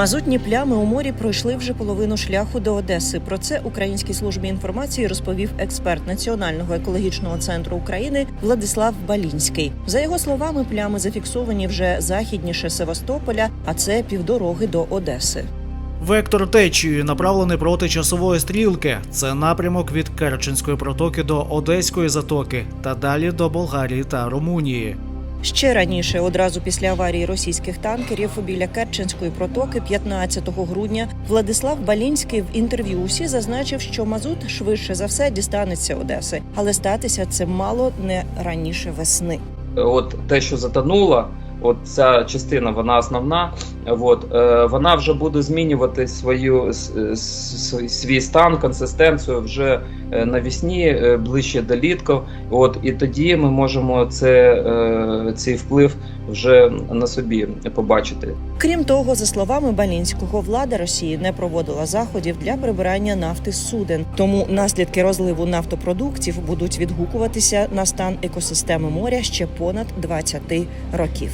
Мазутні плями у морі пройшли вже половину шляху до Одеси. Про це Українській службі інформації розповів експерт Національного екологічного центру України Владислав Балінський. За його словами, плями зафіксовані вже західніше Севастополя, а це півдороги до Одеси. Вектор течії направлений проти часової стрілки. Це напрямок від Керченської протоки до Одеської затоки та далі до Болгарії та Румунії. Ще раніше, одразу після аварії російських танкерів біля Керченської протоки, 15 грудня, Владислав Балінський в інтерв'ю усі зазначив, що мазут швидше за все дістанеться Одеси, але статися це мало не раніше весни. от те, що затонуло, от ця частина, вона основна. От е, вона вже буде змінювати свою с- свій стан, консистенцію вже е, навесні, е, ближче до літку. От і тоді ми можемо це, е, цей вплив вже на собі побачити. Крім того, за словами Балінського, влада Росії не проводила заходів для прибирання нафти з суден. Тому наслідки розливу нафтопродуктів будуть відгукуватися на стан екосистеми моря ще понад 20 років.